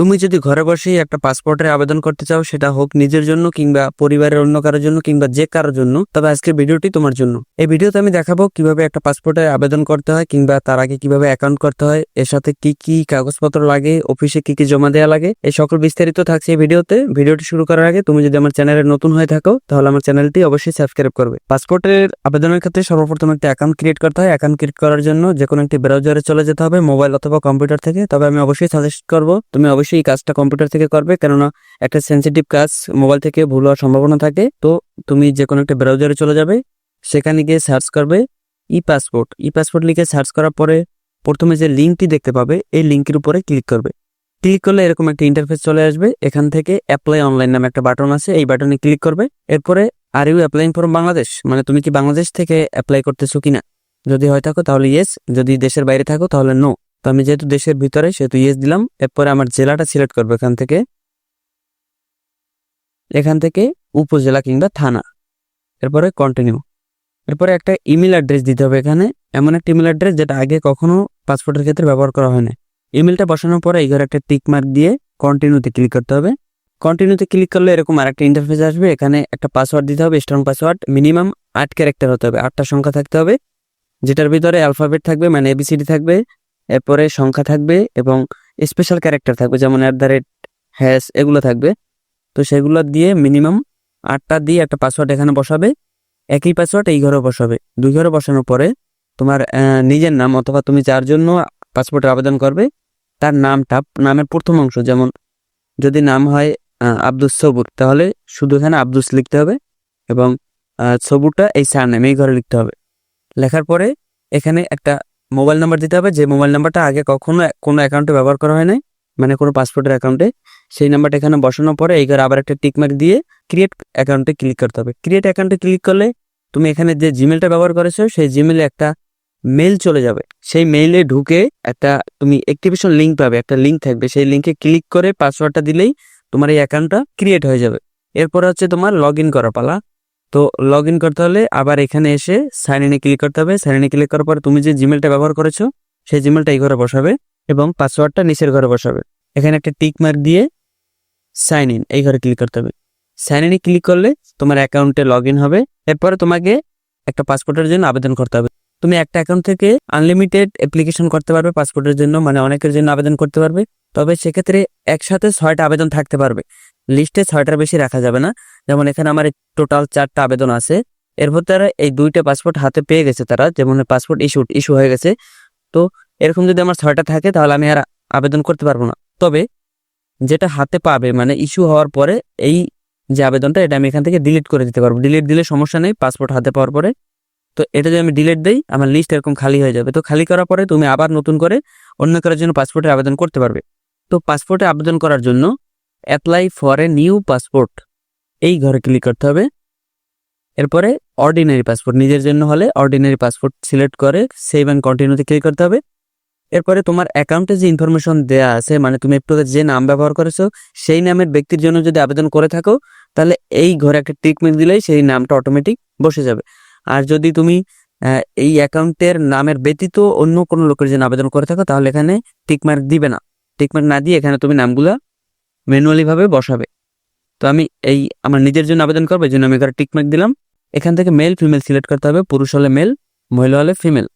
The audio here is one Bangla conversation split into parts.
তুমি যদি ঘরে বসেই একটা পাসপোর্টের আবেদন করতে চাও, সেটা হোক নিজের জন্য কিংবা পরিবারের অন্য কারোর জন্য কিংবা যে কারোর জন্য, তবে আজকের ভিডিওটি তোমার জন্য। এই ভিডিওতে আমি দেখাবো কীভাবে একটা পাসপোর্টের আবেদন করতে হয় কিংবা তার আগে কীভাবে অ্যাকাউন্ট করতে হয়, এর সাথে কি কি কাগজপত্র লাগে অফিসে কি কি জমা দেওয়া লাগে, এই সকল বিস্তারিত থাকছে এই ভিডিওতে। ভিডিওটি শুরু করার আগে তুমি যদি আমার চ্যানেলে নতুন হয়ে থাকো, তাহলে আমার চ্যানেলটি অবশ্যই সাবস্ক্রাইব করবে। পাসপোর্টের আবেদনের ক্ষেত্রে সর্বপ্রথম একটা অ্যাকাউন্ট ক্রিয়েট করতে হয়। অ্যাকাউন্ট ক্রিয়েট করার জন্য যে কোনো একটি ব্রাউজারে চলে যেতে হবে মোবাইল অথবা কম্পিউটার থেকে। তবে আমি অবশ্যই সাজেস্ট করব, তুমি অবশ্যই এই কাজটা কম্পিউটার থেকে করবে। কেননা একটা সেন্সিটিভ কাজ মোবাইল থেকে ভুল হওয়ার সম্ভাবনা থাকে। তো তুমি যে কোনো একটা ব্রাউজারে চলে যাবে, সেখানে গিয়ে সার্চ করবে ই পাসপোর্ট ই পাসপোর্ট লিখে সার্চ করার পরে প্রথমে যে লিঙ্কটি দেখতে পাবে, এই লিঙ্কের উপরে ক্লিক করবে। ক্লিক করলে এরকম একটা ইন্টারফেস চলে আসবে। এখান থেকে অ্যাপ্লাই অনলাইন নামে একটা বাটন আছে, এই বাটনে ক্লিক করবে। এরপরে are you applying from Bangladesh মানে তুমি কি বাংলাদেশ থেকে অ্যাপ্লাই করতেছো কিনা? যদি হয় থাকো তাহলে ইয়েস যদি দেশের বাইরে থাকো তাহলে নো তো আমি যেহেতু দেশের ভিতরে, সেহেতু ইয়েস দিলাম। এরপরে আমার জেলাটা সিলেক্ট করব এখান থেকে। এখান থেকে উপজেলা কিংবা থানা। এরপরে কন্টিনিউ এরপরে একটা ইমেল অ্যাড্রেস দিতে হবে এখানে। এমন একটা ইমেল অ্যাড্রেস যেটা আগে কখনো পাসপোর্টের ক্ষেত্রে ব্যবহার করা হয় না ইমেলটা বসানোর পরে এই ঘরে একটা টিক মার্ক দিয়ে কন্টিনিউতে ক্লিক করতে হবে। কন্টিনিউতে ক্লিক করলে এরকম আরেকটা ইন্টারফেস আসবে। এখানে একটা পাসওয়ার্ড দিতে হবে স্ট্রং পাসওয়ার্ড মিনিমাম আট ক্যারেক্টার হতে হবে। আটটা সংখ্যা থাকতে হবে, যেটার ভিতরে অ্যালফাবেট থাকবে মানে এবিসিডি থাকবে। এরপরে সংখ্যা থাকবে এবং স্পেশাল ক্যারেক্টার থাকবে, যেমন অ্যাট দ্য রেট হ্যাশ এগুলো থাকবে। তো সেগুলো দিয়ে মিনিমাম আটটা দিয়ে একটা পাসওয়ার্ড এখানে বসাবে। একই পাসওয়ার্ড এই ঘরে বসাবে। দুই ঘরে বসানোর পরে তোমার নিজের নাম অথবা তুমি যার জন্য পাসপোর্টের আবেদন করবে, তার নামটা, নামের প্রথম অংশ, যেমন যদি নাম হয় আব্দুস সবুর, তাহলে শুধু এখানে আব্দুস লিখতে হবে এবং সবুরটা এই সার নাম এই ঘরে লিখতে হবে। লেখার পরে এখানে একটা মোবাইল নাম্বার দিতে হবে। যে মোবাইল নাম্বারটা আগে কখনো কোনো অ্যাকাউন্টে ব্যবহার করা হয় নাই মানে কোনো পাসপোর্টের অ্যাকাউন্টে, সেই নাম্বারটা এখানে বসানোর পরে এই ঘরে আবার একটা টিকমার্ক দিয়ে ক্রিয়েট অ্যাকাউন্টে ক্লিক করতে হবে। ক্রিয়েট অ্যাকাউন্টে ক্লিক করলে তুমি এখানে যে জিমেলটা ব্যবহার করেছ, সেই জিমেলে একটা মেল চলে যাবে। সেই মেইলে ঢুকে একটা তুমি অ্যাক্টিভেশন লিঙ্ক পাবে, একটা লিঙ্ক থাকবে। সেই লিঙ্কে ক্লিক করে পাসওয়ার্ডটা দিলেই তোমার এই অ্যাকাউন্টটা ক্রিয়েট হয়ে যাবে। এরপর হচ্ছে তোমার লগ ইন করা পালা। তো লগ ইন করতে হলে আবার এখানে এসে সাইন ইনে ক্লিক করতে হবে। সাইন ইনে ক্লিক করার পর তুমি যে জিমেলটা ব্যবহার করেছ, সেই জিমেলটা এই ঘরে বসাবে এবং পাসওয়ার্ডটা নিচের ঘরে বসাবে। এখানে একটা টিক মার্ক দিয়ে সাইন ইন এই ঘরে ক্লিক করতে হবে। সাইন ইনে ক্লিক করলে তোমার অ্যাকাউন্টে লগ ইন হবে। এরপরে তোমাকে একটা পাসপোর্টের জন্য আবেদন করতে হবে। তুমি একটা অ্যাকাউন্ট থেকে আনলিমিটেড অ্যাপ্লিকেশন করতে পারবে পাসপোর্টের জন্য মানে অনেকের জন্য আবেদন করতে পারবে। তবে সেক্ষেত্রে একসাথে ছয়টা আবেদন থাকতে পারবে। লিস্টে ছয়টার বেশি রাখা যাবে না। যেমন এখানে আমার টোটাল চারটা আবেদন আছে। এর ভিতরে এই দুইটা পাসপোর্ট হাতে পেয়ে গেছে তারা। যেমন পাসপোর্ট ইস্যু ইস্যু হয়ে গেছে। তো এরকম যদি আমার ছয়টা থাকে তাহলে আমি আর আবেদন করতে পারব না। তবে যেটা হাতে পাবে মানে ইস্যু হওয়ার পরে এই যে আবেদনটা, এটা আমি এখান থেকে ডিলিট করে দিতে পারব। ডিলিট দিলে সমস্যা নেই, পাসপোর্ট হাতে পাওয়ার পরে। তো এটা যদি আমি ডিলিট দিই, আমার লিস্ট এরকম খালি হয়ে যাবে। তো খালি করার পরে তুমি আবার নতুন করে অন্য কারোর জন্য পাসপোর্টের আবেদন করতে পারবে। তো পাসপোর্টে আবেদন করার জন্য apply for a new passport এই ঘরে ক্লিক করতে হবে। এরপরে অর্ডিনারি পাসপোর্ট নিজের জন্য হলে অর্ডিনারি পাসপোর্ট সিলেক্ট করে সেভ অ্যান্ড কন্টিনিউতে ক্লিক করতে হবে। এরপরে তোমার অ্যাকাউন্টে যে ইনফরমেশন দেয়া আছে মানে তুমি একটু যে নাম ব্যবহার করেছ, সেই নামের ব্যক্তির জন্য যদি আবেদন করে থাকো, তাহলে এই ঘরে একটা মার্ক দিলেই সেই নামটা অটোমেটিক বসে যাবে। আর যদি তুমি এই অ্যাকাউন্টের নামের ব্যতীত অন্য কোনো লোকের জন্য আবেদন করে থাকো, তাহলে এখানে টিক মার্ক দিবে না। টিক মার্ক না দিয়ে এখানে তুমি নামগুলো ম্যানুয়ালি ভাবে বসাবে। তো আমি এই আমার নিজের জন্য আবেদন করব, এই জন্য আমি এখানে টিক মার্ক দিলাম। এখান থেকে মেল ফিমেল সিলেক্ট করতে হবে, পুরুষ হলে মেল মহিলা হলে ফিমেল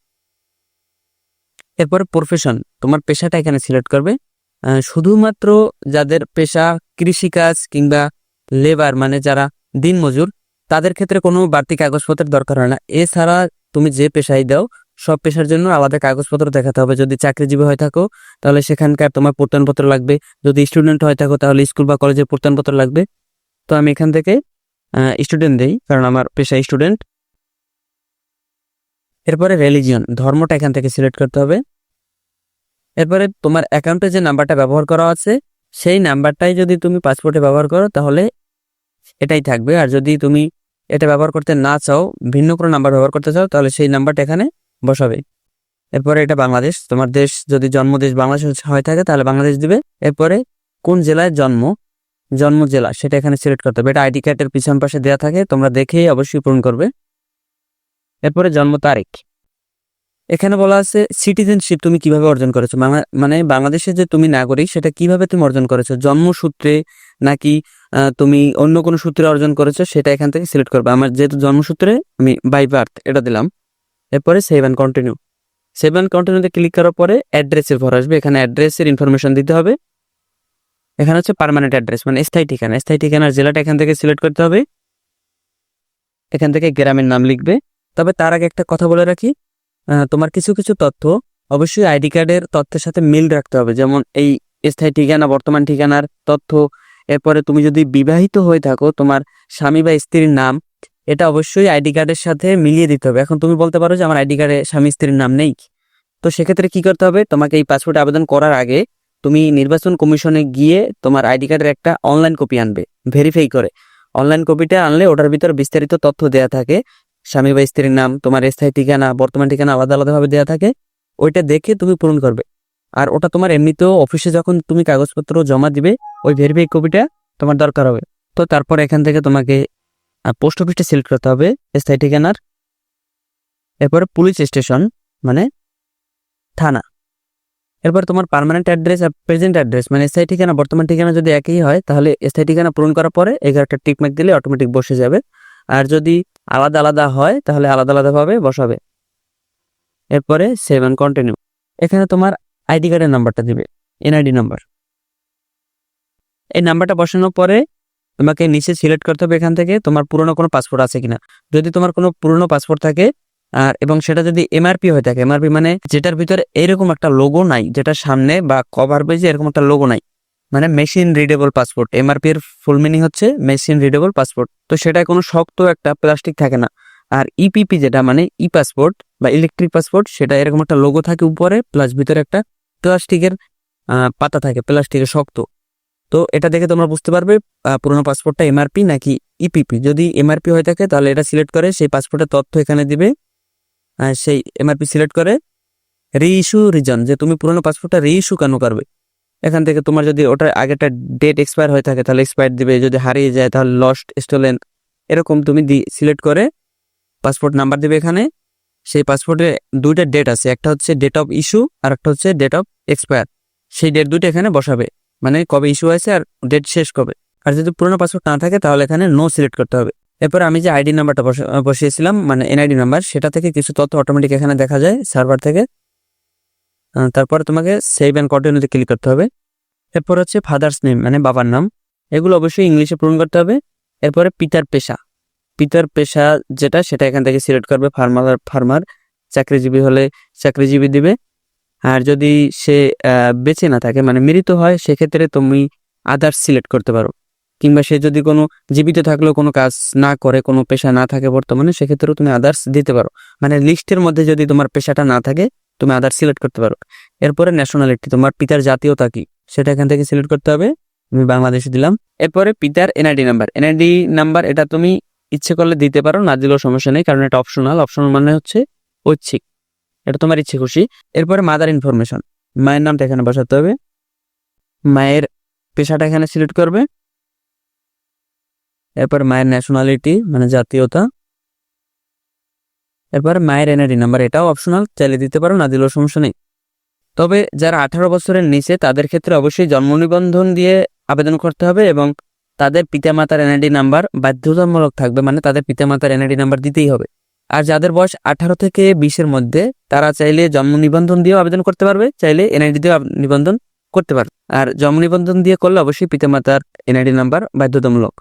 এরপরে প্রফেশন তোমার পেশাটা এখানে সিলেক্ট করবে। শুধুমাত্র যাদের পেশা কৃষিকাজ কিংবা লেবার মানে যারা দিনমজুর, তাদের ক্ষেত্রে কোনো বাড়তি কাগজপত্রের দরকার হয় না। এছাড়া তুমি যে পেশায় দাও সব পেশার জন্য আলাদা কাগজপত্র দেখাতে হবে। যদি চাকরিজীবী হয়ে থাকো, তাহলে সেখানকার তোমার প্রত্যয়নপত্র লাগবে। যদি স্টুডেন্ট হয়ে থাকো, তাহলে স্কুল বা কলেজের প্রত্যয়নপত্র লাগবে। তো আমি এখান থেকে স্টুডেন্ট দেই, কারণ আমার পেশা স্টুডেন্ট এরপরে রিলিজিয়ন ধর্মটা এখান থেকে সিলেক্ট করতে হবে। এরপরে তোমার অ্যাকাউন্টে যে নাম্বারটা ব্যবহার করা আছে, সেই নাম্বারটাই যদি তুমি পাসপোর্টে ব্যবহার করো, তাহলে এটাই থাকবে। আর যদি তুমি এটা ব্যবহার করতে না চাও, ভিন্ন কোনো নাম্বার ব্যবহার করতে চাও, তাহলে সেই নাম্বারটা এখানে বসাবে। এরপরে এটা বাংলাদেশ। তোমার দেশ যদি জন্মদেশ বাংলাদেশ হয়ে থাকে, তাহলে বাংলাদেশ দিবে। এরপরে কোন জেলায় জন্ম? জন্ম জেলা, সেটা এখানে সিলেক্ট করতে হবে। এটা আইডি কার্ডের পিছন পাশে দেওয়া থাকে, তোমরা দেখেই অবশ্যই পূরণ করবে। এরপরে জন্ম তারিখ। এখানে বলা আছে সিটিজেনশিপ তুমি কীভাবে অর্জন করেছ? মানে বাংলাদেশে যে তুমি নাগরিক, সেটা কীভাবে তুমি অর্জন করেছ? জন্মসূত্রে নাকি তুমি অন্য কোনো সূত্রে অর্জন করেছ? সেটা এখান থেকে সিলেক্ট করবে। আমার যেহেতু জন্মসূত্রে আমি বাই বার্থ এটা দিলাম। এরপরে save and continue save and কন্টিনিউতে ক্লিক করার পরে অ্যাড্রেসের ঘর আসবে। এখানে অ্যাড্রেসের ইনফরমেশন দিতে হবে। এখানে হচ্ছে পার্মানেন্ট অ্যাড্রেস মানে স্থায়ী ঠিকানা। স্থায়ী ঠিকানার জেলাটা এখান থেকে সিলেক্ট করতে হবে। এখান থেকে গ্রামের নাম লিখবে। তবে তার আগে একটা কথা বলে রাখি। তোমার কিছু কিছু তথ্য অবশ্যই আইডি কার্ডের তথ্যের সাথে মিল রাখতে হবে। যেমন এই স্থায়ী ঠিকানা, বর্তমান ঠিকানার তথ্য। এরপরে তুমি যদি বিবাহিত হয়ে থাকো, তোমার স্বামী বা স্ত্রীর নাম এটা অবশ্যই আইডি কার্ডের সাথে মিলিয়ে দিতে হবে। এখন তুমি বলতে পারো যে আমার আইডি কার্ডে স্বামী স্ত্রীর নাম নেই তো সেক্ষেত্রে কি করতে হবে? তোমাকে এই পাসপোর্ট আবেদন করার আগে তুমি নির্বাচন কমিশনে গিয়ে তোমার আইডি কার্ডের একটা অনলাইন কপি আনবে ভেরিফাই করে। অনলাইন কপিটা আনলে ওটার ভিতর বিস্তারিত তথ্য দেয়া থাকে। স্বামী বা স্ত্রীর নাম, তোমার স্থায়ী ঠিকানা, বর্তমান ঠিকানা আলাদা আলাদাভাবে দেওয়া থাকে। ওইটা দেখে তুমি পূরণ করবে। আর ওটা তোমার এমনিতেও অফিসে যখন তুমি কাগজপত্র জমা দিবে, ওই ভেরিফাই কপিটা তোমার দরকার হবে। তো তারপর এখান থেকে তোমাকে পোস্ট অফিসটা সিলেক্ট করতে হবে স্থায়ী ঠিকানার। এরপরে পুলিশ স্টেশন মানে থানা। এরপর তোমার পার্মানেন্ট অ্যাড্রেস আর প্রেজেন্ট অ্যাড্রেস মানে স্থায়ী ঠিকানা, বর্তমান ঠিকানা যদি একই হয়, তাহলে স্থায়ী ঠিকানা পূরণ করার পরে এগারোটা টিকমার্ক দিলে অটোমেটিক বসে যাবে। আর যদি আলাদা আলাদা হয়, তাহলে আলাদা আলাদাভাবে বসাবে। এরপরে সেভেন কন্টিনিউ এখানে তোমার আইডি কার্ডের নাম্বারটা দিবে, এনআইডি নাম্বার। এই নাম্বারটা বসানোর পরে তোমাকে নিচে সিলেক্ট করতে হবে এখান থেকে, তোমার পুরনো কোনো পাসপোর্ট আছে কিনা। যদি তোমার কোনো পুরনো পাসপোর্ট থাকে, আর এবং সেটা যদি এমআরপি হয়ে থাকে এমআরপি মানে যেটার ভিতরে এরকম একটা লোগো নাই যেটা সামনে বা কভার পেজে এরকম একটা লোগো নাই। মানে মেশিন রিডেবল পাসপোর্ট এমআরপি এর ফুল মিনিং হচ্ছে মেশিন রিডেবল পাসপোর্ট তো সেটা কোনো শক্ত একটা প্লাস্টিক থাকে না। আর ইপিপি যেটা মানে ই পাসপোর্ট বা ইলেকট্রিক পাসপোর্ট সেটা এরকম একটা লোগো থাকে উপরে প্লাস ভিতরে একটা প্লাস্টিকের পাতা থাকে প্লাস্টিকের শক্ত। তো এটা দেখে তোমরা বুঝতে পারবে পুরোনো পাসপোর্টটা এমআরপি নাকি ইপিপি যদি এমআরপি হয়ে থাকে, তাহলে এটা সিলেক্ট করে, সেই পাসপোর্টের তথ্য এখানে দিবে। সেই এমআরপি সিলেক্ট করে রিইস্যু রিজন যে তুমি পুরোনো পাসপোর্টটা রিইস্যু কেন করবে? এখান থেকে তোমার যদি ওটার আগেটা ডেট এক্সপায়ার হয়ে থাকে, তাহলে এক্সপায়ার দিবে। যদি হারিয়ে যায়, তাহলে লস্ট স্টোলেন এরকম তুমি দি সিলেক্ট করে পাসপোর্ট নাম্বার দিবে এখানে। সেই পাসপোর্টে দুইটা ডেট আছে, একটা হচ্ছে ডেট অফ ইস্যু আর একটা হচ্ছে ডেট অফ এক্সপায়ার সেই ডেট দুটো এখানে বসাবে। মানে কবে ইস্যু হয়েছে আর ডেট শেষ কবে? আর যদি পুরোনো পাসওয়ার্ড না থাকে, তাহলে এখানে নো সিলেক্ট করতে হবে। এরপর আমি যে আইডি নাম্বারটা বসা- বসিয়েছিলাম মানে এনআইডি নাম্বার সেটা থেকে কিছু তথ্য অটোমেটিক এখানে দেখা যায় সার্ভার থেকে। তারপরে তোমাকে সেভ অ্যান্ড কন্টিনিউতে ক্লিক করতে হবে। এরপর হচ্ছে ফাদার্স নেম মানে বাবার নাম। এগুলো অবশ্যই ইংলিশে পূরণ করতে হবে। এরপরে পিতার পেশা। পিতার পেশা যেটা, সেটা এখান থেকে সিলেক্ট করবে। ফার্মার ফার্মার চাকরিজীবী হলে চাকরিজীবী দিবে। আর যদি সে বেঁচে না থাকে মানে মৃত হয়, সেক্ষেত্রে তুমি আদার্স সিলেক্ট করতে পারো। কিংবা সে যদি কোনো জীবিত থাকলেও কোনো কাজ না করে, কোনো পেশা না থাকে বর্তমানে, সেক্ষেত্রেও তুমি আদার্স দিতে পারো। মানে লিস্টের মধ্যে যদি তোমার পেশাটা না থাকে, তুমি আদার্স সিলেক্ট করতে পারো। এরপরে ন্যাশনালিটি তোমার পিতার জাতীয়তা কি? সেটা এখান থেকে সিলেক্ট করতে হবে। আমি বাংলাদেশে দিলাম। এরপরে পিতার এনআইডি নাম্বার এনআইডি নাম্বার এটা তুমি ইচ্ছে করলে দিতে পারো, না দিলেও সমস্যা নেই, কারণ এটা অপশনাল অপশনাল মানে হচ্ছে ঐচ্ছিক। এটা তোমার ইচ্ছে খুশি। এরপরে মাদার ইনফরমেশন মায়ের নামটা এখানে বসাতে হবে। মায়ের পেশাটা এখানে সিলেক্ট করবে। এরপর মায়ের ন্যাশনালিটি মানে জাতীয়তা। এরপর মায়ের এনআইডি নাম্বার এটাও অপশনাল চালিয়ে দিতে পারো, না দিলেও সমস্যা নেই। তবে যারা আঠারো বছরের নিচে, তাদের ক্ষেত্রে অবশ্যই জন্ম নিবন্ধন দিয়ে আবেদন করতে হবে এবং তাদের পিতামাতার এনআইডি নাম্বার বাধ্যতামূলক থাকবে মানে তাদের পিতামাতার এনআইডি নাম্বার দিতেই হবে। আর যাদের বয়স আঠারো থেকে বিশের মধ্যে, তারা চাইলে জন্ম নিবন্ধন দিয়েও আবেদন করতে পারবে, চাইলে এনআইডি দিয়েও নিবন্ধন করতে পারবে। আর জন্ম নিবন্ধন দিয়ে করলে অবশ্যই পিতামাতার এনআইডি নাম্বার বাধ্যতামূলক।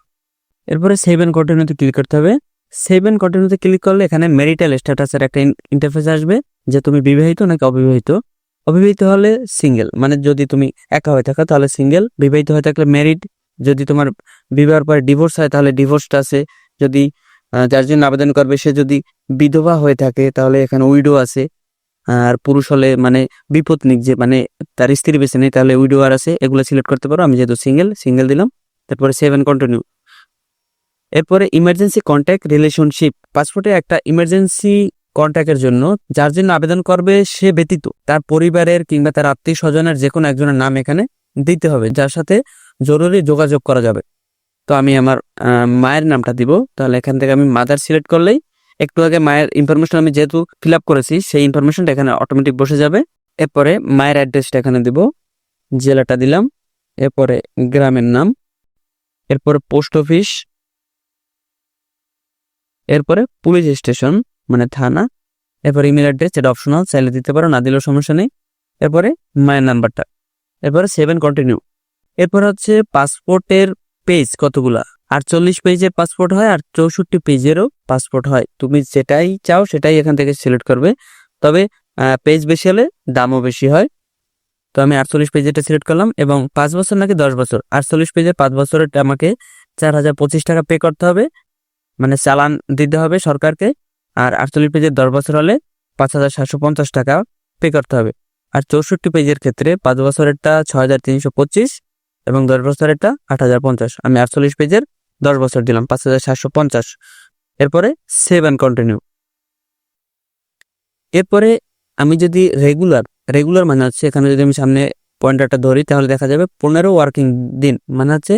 এরপরে সেভ অ্যান্ড ক্লিক করতে হবে। সেভ অ্যান্ড ক্লিক করলে এখানে মেরিটাল স্ট্যাটাসের একটা ইন্টারফেস আসবে, যে তুমি বিবাহিত নাকি অবিবাহিত। অবিবাহিত হলে সিঙ্গেল মানে যদি তুমি একা হয়ে থাকো তাহলে সিঙ্গেল বিবাহিত হয়ে থাকলে ম্যারিড যদি তোমার বিবাহের পরে ডিভোর্স হয় তাহলে ডিভোর্সটা আছে। যদি যার জন্য আবেদন করবে, সে যদি বিধবা হয়ে থাকে, তাহলে এখানে উইডো আছে। আর পুরুষ হলে মানে বিপত্নিক যে মানে তার স্ত্রী বেছে নেই তাহলে উইডো আর আছে। এগুলো সিলেক্ট করতে পারো। আমি যেহেতু সিঙ্গেল সিঙ্গেল দিলাম। তারপরে সেভ অ্যান্ড কন্টিনিউ এরপরে ইমার্জেন্সি কন্ট্যাক্ট রিলেশনশিপ পাসপোর্টে একটা ইমার্জেন্সি কন্ট্যাক্টের জন্য, যার জন্য আবেদন করবে সে ব্যতীত। তার পরিবারের কিংবা তার আত্মীয় স্বজনের যে কোনো একজনের নাম এখানে দিতে হবে, যার সাথে জরুরি যোগাযোগ করা যাবে। তো আমি আমার মায়ের নামটা দিব। তাহলে এখান থেকে আমি মাদার সিলেক্ট করলেই একটু আগে মায়ের ইনফরমেশন আমি যেহেতু ফিল আপ করেছি, সেই ইনফরমেশনটা এখানে অটোমেটিক বসে যাবে। এরপরে মায়ের অ্যাড্রেসটা এখানে দিব। জেলাটা দিলাম। এরপরে গ্রামের নাম। এরপরে পোস্ট অফিস এরপরে পুলিশ স্টেশন মানে থানা। এরপর ইমেল অ্যাড্রেস যেটা অপশনাল চাইলে দিতে পারো, না দিলেও সমস্যা নেই। এরপরে মায়ের নাম্বারটা এরপরে সেভেন কন্টিনিউ এরপর হচ্ছে পাসপোর্টের পেজ কতগুলা? আটচল্লিশ পেজের পাসপোর্ট হয় আর চৌষট্টি পেজেরও পাসপোর্ট হয়। তুমি যেটাই চাও সেটাই এখান থেকে সিলেক্ট করবে। তবে পেজ বেশি হলে দামও বেশি হয়। তো আমি আটচল্লিশ পেজেরটা সিলেক্ট করলাম এবং পাঁচ বছর নাকি দশ বছর? আটচল্লিশ পেজের পাঁচ বছরের আমাকে চার হাজার পঁচিশ টাকা পে করতে হবে। মানে চালান দিতে হবে সরকারকে। আর আটচল্লিশ পেজের দশ বছর হলে পাঁচ হাজার সাতশো পঞ্চাশ টাকা পে করতে হবে। আর চৌষট্টি পেজের ক্ষেত্রে পাঁচ বছরেরটা ছ হাজার তিনশো পঁচিশ। এবং দশ বছরেরটা আট হাজার পঞ্চাশ। আমি আটচল্লিশ পেজের দশ বছর দিলাম, পাঁচ হাজার সাতশো পঞ্চাশ। এরপরে সেভ অ্যান্ড কন্টিনিউ এরপরে আমি যদি রেগুলার রেগুলার মানে হচ্ছে এখানে যদি আমি সামনে পয়েন্টারটা ধরি, তাহলে দেখা যাবে পনেরো ওয়ার্কিং দিন। মানে হচ্ছে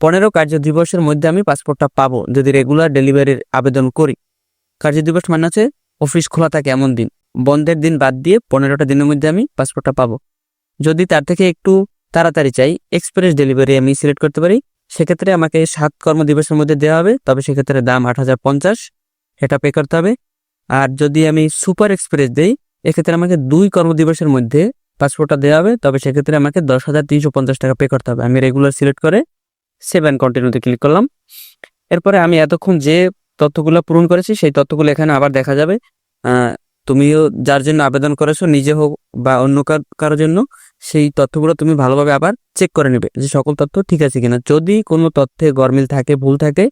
পনেরো কার্য দিবসের মধ্যে আমি পাসপোর্টটা পাবো যদি রেগুলার ডেলিভারির আবেদন করি। কার্য দিবস মানে হচ্ছে অফিস খোলা থাকে এমন দিন। বন্ধের দিন বাদ দিয়ে পনেরোটা দিনের মধ্যে আমি পাসপোর্টটা পাবো। যদি তার থেকে একটু তাড়াতাড়ি চাই এক্সপ্রেস ডেলিভারি আমি সিলেক্ট করতে পারি। সেক্ষেত্রে আমাকে সাত কর্মদিবসের মধ্যে দেওয়া হবে, তবে সেক্ষেত্রে দাম আট হাজার পঞ্চাশ, এটা পে করতে হবে। আর যদি আমি সুপার এক্সপ্রেস দেই, এক্ষেত্রে আমাকে দুই কর্মদিবসের মধ্যে পাসপোর্টটা দেওয়া হবে, তবে সেক্ষেত্রে আমাকে দশ হাজার তিনশো পঞ্চাশ টাকা পে করতে হবে। আমি রেগুলার সিলেক্ট করে সেভেন কন্টিনিউতে ক্লিক করলাম। এরপরে আমি এতক্ষণ যে তথ্যগুলো পূরণ করেছি, সেই তথ্যগুলো এখানে আবার দেখা যাবে। তুমিও যার জন্য আবেদন করেছ, নিজে হোক বা অন্য কার- কারোর জন্য সেই তথ্যগুলো তুমি ভালোভাবে আবার চেক করে নেবে যে সকল তথ্য ঠিক আছে কিনা। যদি কোনো তথ্যে গরমিল থাকে, ভুল থাকে,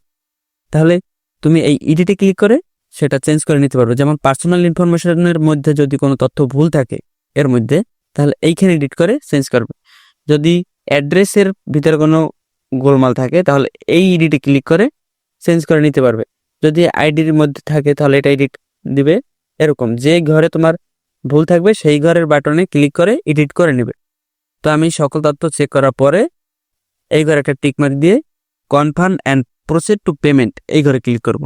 তাহলে তুমি এই ইডিটে ক্লিক করে সেটা চেঞ্জ করে নিতে পারবে। যেমন পার্সোনাল ইনফরমেশনের মধ্যে যদি কোনো তথ্য ভুল থাকে এর মধ্যে, তাহলে এইখানে এডিট করে চেঞ্জ করবে। যদি অ্যাড্রেসের ভিতরে কোনো গোলমাল থাকে, তাহলে এই ইডিটে ক্লিক করে চেঞ্জ করে নিতে পারবে। যদি আইডির মধ্যে থাকে, তাহলে এটা এডিট দিবে। এরকম যে ঘরে তোমার ভুল থাকবে, সেই ঘরের বাটনে ক্লিক করে এডিট করে নেবে। তো আমি সকল তথ্য চেক করার পরে এই ঘরে একটা টিক মার্ক দিয়ে confirm and proceed to payment এই ঘরে ক্লিক করব।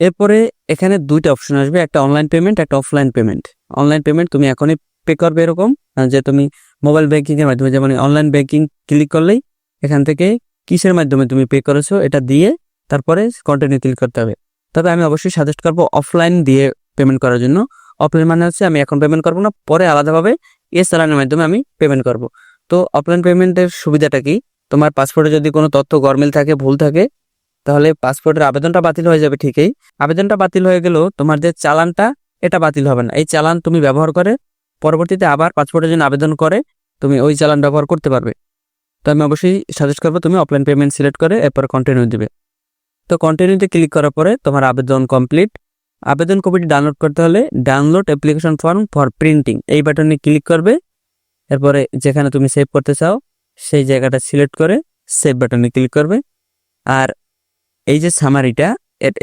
এরপরে এখানে দুইটা অপশন আসবে, একটা অনলাইন পেমেন্ট একটা অফলাইন পেমেন্ট অনলাইন পেমেন্ট তুমি এখনই পে করবে এরকম যে তুমি মোবাইল ব্যাঙ্কিংয়ের মাধ্যমে যেমন অনলাইন ব্যাঙ্কিং ক্লিক করলেই এখান থেকে কিসের মাধ্যমে তুমি পে করেছ এটা দিয়ে তারপরে কন্টিনিউ ক্লিক করতে হবে। তবে আমি অবশ্যই সাজেস্ট করব অফলাইন দিয়ে পেমেন্ট করার জন্য। অফলাইন মানে হচ্ছে আমি এখন পেমেন্ট করব না, পরে আলাদাভাবে এ চালানের মাধ্যমে আমি পেমেন্ট করব। তো অফলাইন পেমেন্টের সুবিধাটা কি? তোমার পাসপোর্টে যদি কোনো তথ্য, গরমিল থাকে, ভুল থাকে, তাহলে পাসপোর্টের আবেদনটা বাতিল হয়ে যাবে ঠিকই। আবেদনটা বাতিল হয়ে গেলেও তোমার যে চালানটা, এটা বাতিল হবে না। এই চালান তুমি ব্যবহার করে, পরবর্তীতে আবার পাসপোর্টের জন্য আবেদন করে, তুমি ওই চালান ব্যবহার করতে পারবে। তো আমি অবশ্যই সাজেস্ট করব তুমি অফলাইন পেমেন্ট সিলেক্ট করে, এরপর কন্টিনিউ দিবে। তো কন্টিনিউতে ক্লিক করার পরে তোমার আবেদন কমপ্লিট আবেদন কপিটি ডাউনলোড করতে হলে download application form for printing এই বাটনে ক্লিক করবে। এরপরে যেখানে তুমি সেভ করতে চাও, সেই জায়গাটা সিলেক্ট করে সেভ বাটনে ক্লিক করবে। আর এই যে সামারিটা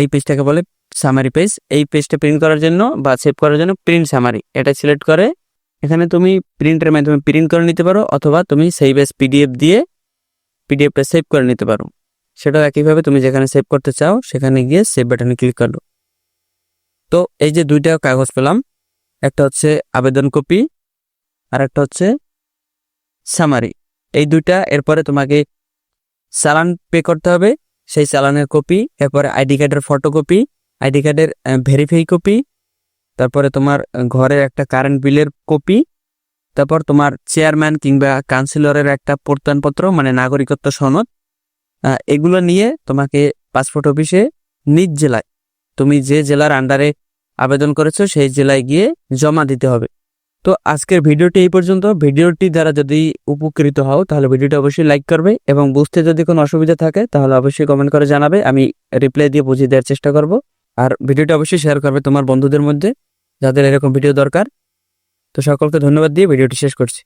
এই পেজটাকে বলে সামারি পেজ এই পেজটা প্রিন্ট করার জন্য বা সেভ করার জন্য প্রিন্ট সামারি এটা সিলেক্ট করে এখানে তুমি প্রিন্টের মাধ্যমে প্রিন্ট করে নিতে পারো অথবা তুমি সেভ এস পিডিএফ দিয়ে পিডিএফটা সেভ করে নিতে পারো। সেটাও একইভাবে তুমি যেখানে সেভ করতে চাও, সেখানে গিয়ে সেভ বাটনে ক্লিক করো তো এই যে দুইটা কাগজ পেলাম, একটা হচ্ছে আবেদন কপি আর একটা হচ্ছে সামারি এই দুইটা এরপরে তোমাকে চালান পে করতে হবে। সেই চালানের কপি, এরপরে আইডি কার্ডের ফটোকপি আইডি কার্ডের ভেরিফাই কপি তারপরে তোমার ঘরের একটা কারেন্ট বিলের কপি তারপর তোমার চেয়ারম্যান কিংবা কাউন্সিলরের একটা প্রত্যয়নপত্র মানে নাগরিকত্ব সনদ এগুলো নিয়ে তোমাকে পাসপোর্ট অফিসে নিজ জেলায়, তুমি যে জেলার আন্ডারে আবেদন করেছ, সেই জেলায় গিয়ে জমা দিতে হবে। তো আজকের ভিডিওটি এই পর্যন্ত। ভিডিওটি দ্বারা যদি উপকৃত হও, তাহলে ভিডিওটি অবশ্যই লাইক করবে এবং বুঝতে যদি কোনো অসুবিধা থাকে, তাহলে অবশ্যই কমেন্ট করে জানাবে। আমি রিপ্লাই দিয়ে বুঝিয়ে দেওয়ার চেষ্টা করব। আর ভিডিওটি অবশ্যই শেয়ার করবে তোমার বন্ধুদের মধ্যে, যাদের এরকম ভিডিও দরকার। তো সকলকে ধন্যবাদ দিয়ে ভিডিওটি শেষ করছি।